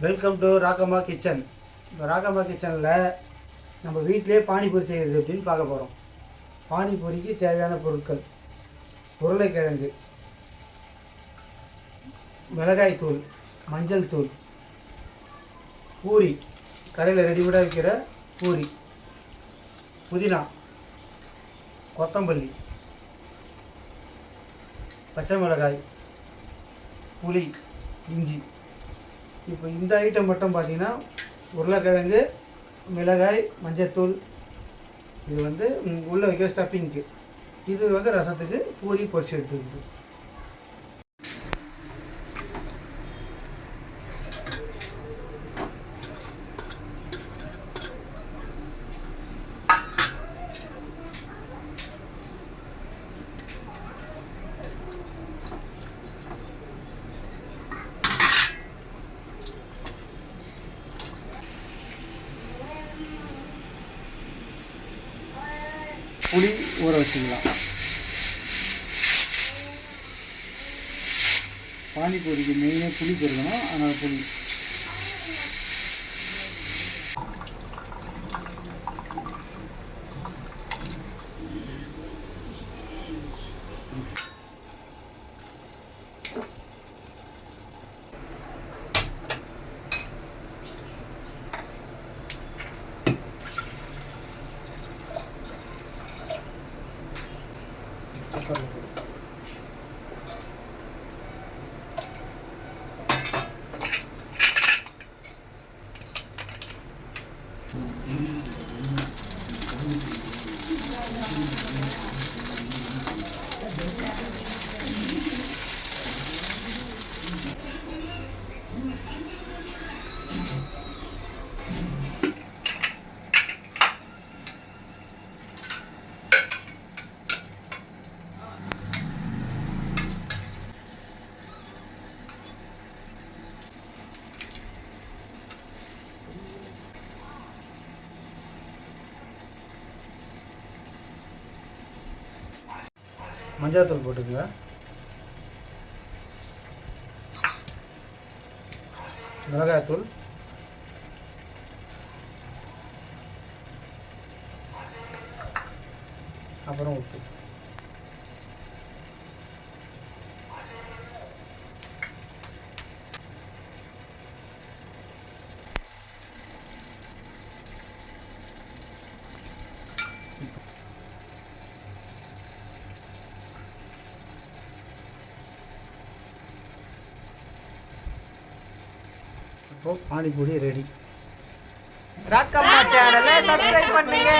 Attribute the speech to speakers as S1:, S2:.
S1: Welcome to ராகமா kitchen இப்போ ராகமா கிச்சனில் நம்ம வீட்டிலே பானிபூரி செய்கிறது அப்படின்னு பார்க்க போகிறோம் பானிபூரிக்கு தேவையான பொருட்கள். உருளைக்கிழங்கு. மிளகாய் தூள். மஞ்சள் தூள். பூரி. கடையில் ரெடிமேடாக விற்கிற பூரி. புதினா. கொத்தமல்லி. பச்சை மிளகாய். புளி. இஞ்சி. இப்போ இந்த ஐட்டம் மட்டும் பார்த்தீங்கன்னா உருளைக்கிழங்கு மிளகாய் மஞ்சத்தூள் இது வந்து உள்ளே உள்ள வைக்கிற ஸ்டஃபிங்க்கு இது வந்து ரசத்துக்கு பூரி பொரிச்சு எடுத்துக்கிட்டு புளி ஊற வச்சுக்கலாம். பானிபூரிக்கு மெயினாக புளி பெருகணும் அதனால் புளி. farinha. Thank மஞ்சாத்தூள் போட்டுக்கங்க. மிளகாய்த்தூள் அப்புறம் உப்பு. இப்போ பானிபூரி ரெடி
S2: ராக்கம்மா சேனலை சப்ஸ்கிரைப் பண்ணுங்க